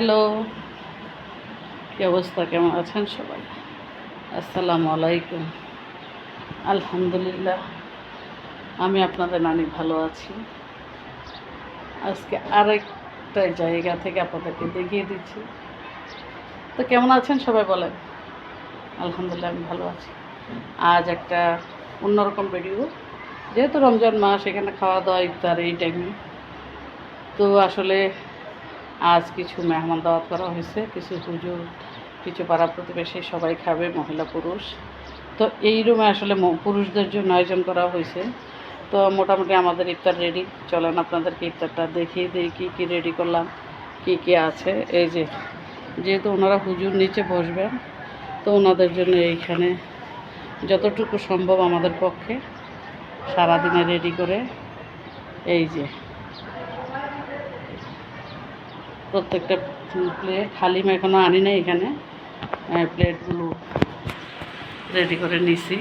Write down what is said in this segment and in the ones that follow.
Hello, কী অবস্থা? কেমন আছেন সবাই? আসসালামু আলাইকুম। আলহামদুলিল্লাহ, আমি আপনাদের নানি ভালো আছি। আজকে আরেকটা জায়গা থেকে আপনাদেরকে দেখিয়ে দিচ্ছি। তো কেমন আছেন সবাই বলেন? আলহামদুলিল্লাহ, আমি ভালো আছি। আজ একটা অন্যরকম ভিডিও যেহেতু রমজান মাস, এখানে খাওয়া দাওয়া ইফতার এই টাইমে তো আসলে আজ কিছু মেহমান দাওয়াত করা হয়েছে, কিছু হুজুর, কিছু পাড়া প্রতিবেশী সবাই খাবে, মহিলা, পুরুষ। তো এই রুমে আসলে পুরুষদের জন্য আয়োজন করা হয়েছে। তো মোটামুটি আমাদের ইফতার রেডি চলেন আপনাদেরকে ইফতারটা দেখিয়ে দিই, কী কী রেডি করলাম, কী কী আছে। এই যে, যেহেতু ওনারা হুজুর নিচে বসবেন, তো ওনাদের জন্য এইখানে যতটুকু সম্ভব আমাদের পক্ষে সারাদিনে রেডি করে। এই যে প্রত্যেকটা প্লেট হালিম এখনও আনি নাই এখানে। প্লেটগুলো রেডি করে নিছি।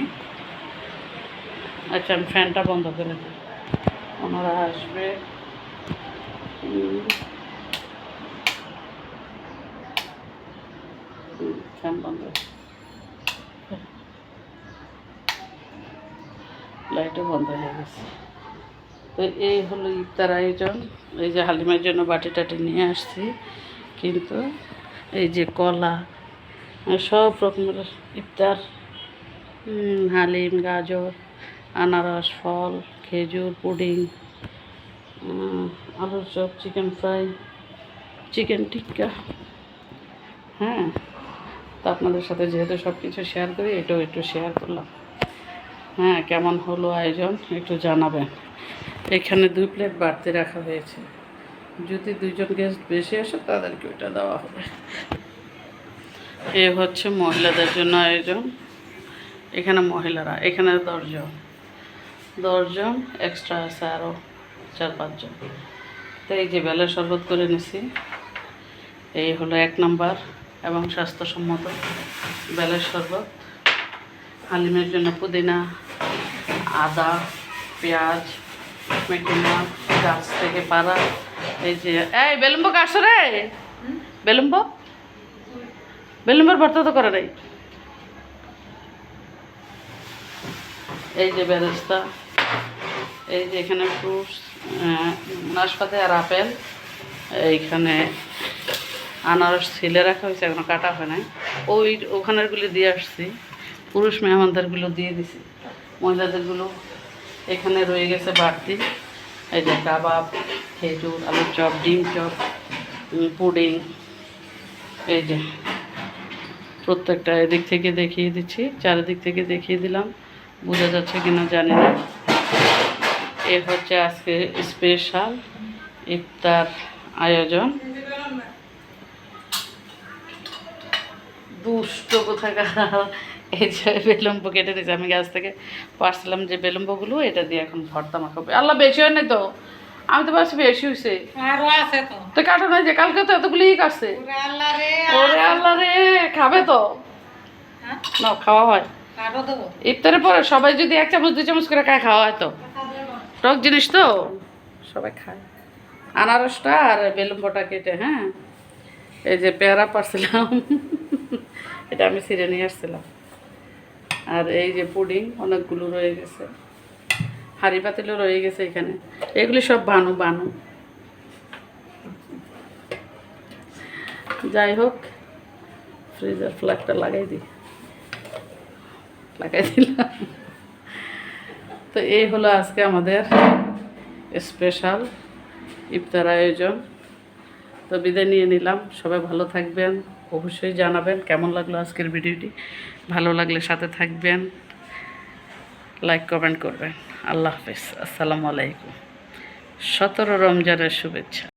আচ্ছা আমি ফ্যানটা বন্ধ করে দিই। ওনারা আসবে। ফ্যান বন্ধ। লাইটও বন্ধ হয়ে গেছে। তো এই হলো ইফতার আয়োজন। এই যে হালিমের জন্য বাটি টাটি নিয়ে আসছি। কিন্তু এই যে কলা, সব রকমের ইফতার। হালিম, গাজর, আনারস, ফল, খেজুর, পুডিং আলুর chop, chicken fry, chicken tikka. হ্যাঁ তা আপনাদের সাথে যেহেতু সব কিছু শেয়ার করি, এটাও একটু শেয়ার করলাম। হ্যাঁ কেমন হলো আয়োজন? একটু জানাবেন। এখানে দুই প্লেট বাড়তি রাখা হয়েছে। যদি দুইজন গেস্ট বেশি আসে, তাদেরকে ওইটা দেওয়া হবে। এ হচ্ছে মহিলাদের জন্য আয়োজন। এখানে মহিলারা, এখানে দশজন। দশজন এক্সট্রা আছে আরও চার পাঁচজন। তো এই যে বেলা শরবত করে নিছি। এই হলো এক নাম্বার এবং স্বাস্থ্যসম্মত বেলের শরবত। হালিমের জন্য পুদিনা আদা, পেঁয়াজ মেকিনা গাছ থেকে পাড়া, এই যে, এই বেলুম্ব কাটছো রে? বেলুম্ব? বেলুম্বর ভর্তা তো করে নাই। এই যে বেরেস্তা, এই যে এখানে ফ্রুটস নাশপাতি আর আপেল, এইখানে আনারস ছিলে রাখা হয়েছে, এখনও কাটা হয় নাই। ওই ওখানেরগুলি দিয়ে আসছি, পুরুষ মেহমানদেরগুলো দিয়ে দিছি। মহিলাদেরগুলো এখানে রয়ে গেছে বাড়তি। এই যে কাবাব, খেজুর, আলুর চপ, ডিম চপ পুডিং। এই যে প্রত্যেকটা এদিক থেকে দেখিয়ে দিচ্ছি, চারিদিক থেকে দেখিয়ে দিলাম। বোঝা যাচ্ছে কিনা জানি না। এ হচ্ছে আজকে স্পেশাল ইফতার আয়োজন। দুষ্ট কোথাকার? এই যে বেলম্ব কেটে দিয়েছে আমি গাছ থেকে পারছিলাম যে বেলম্বগুলো এটা দিয়ে এখন ভর্তা মাখাবে আল্লাহ বেশি হয় না তো? আমি তো ভাবছি বেশি হয়েছে তো। কাটো না যে কালকে তো এতগুলিই কাটছে ওরে আল্লাহ রে খাবে তো? হ্যাঁ? না খাওয়া হয়। ইফতারের পরে সবাই যদি এক চামচ দুই চামচ করে খায় খাওয়া হয় তো? টক জিনিস তো? সবাই খায়। আনারসটা আর বেলুম্বটা কেটে হ্যাঁ? এই যে পেয়ারা পারছিলাম। এটা আমি ছিঁড়ে নিয়ে আসছিলাম। আর এই যে পুডিং অনেকগুলো রয়ে গেছে। হাঁড়ি পাতিলও রয়ে গেছে এখানে। এগুলি সব বানু বানু। যাই হোক, ফ্রিজের ফ্ল্যাগটা লাগাই দিই। লাগাই দিলাম। তো এই হলো আজকে আমাদের স্পেশাল ইফতার আয়োজন। তো বিদায় নিয়ে নিলাম। সবাই ভালো থাকবেন, অবশ্যই জানাবেন কেমন লাগল আজকের ভিডিওটি। ভালো লাগলে সাথে থাকবেন। লাইক কমেন্ট করবেন। আল্লাহ হাফিজ। আসসালামু আলাইকুম। সতেরো রমজানের শুভেচ্ছা।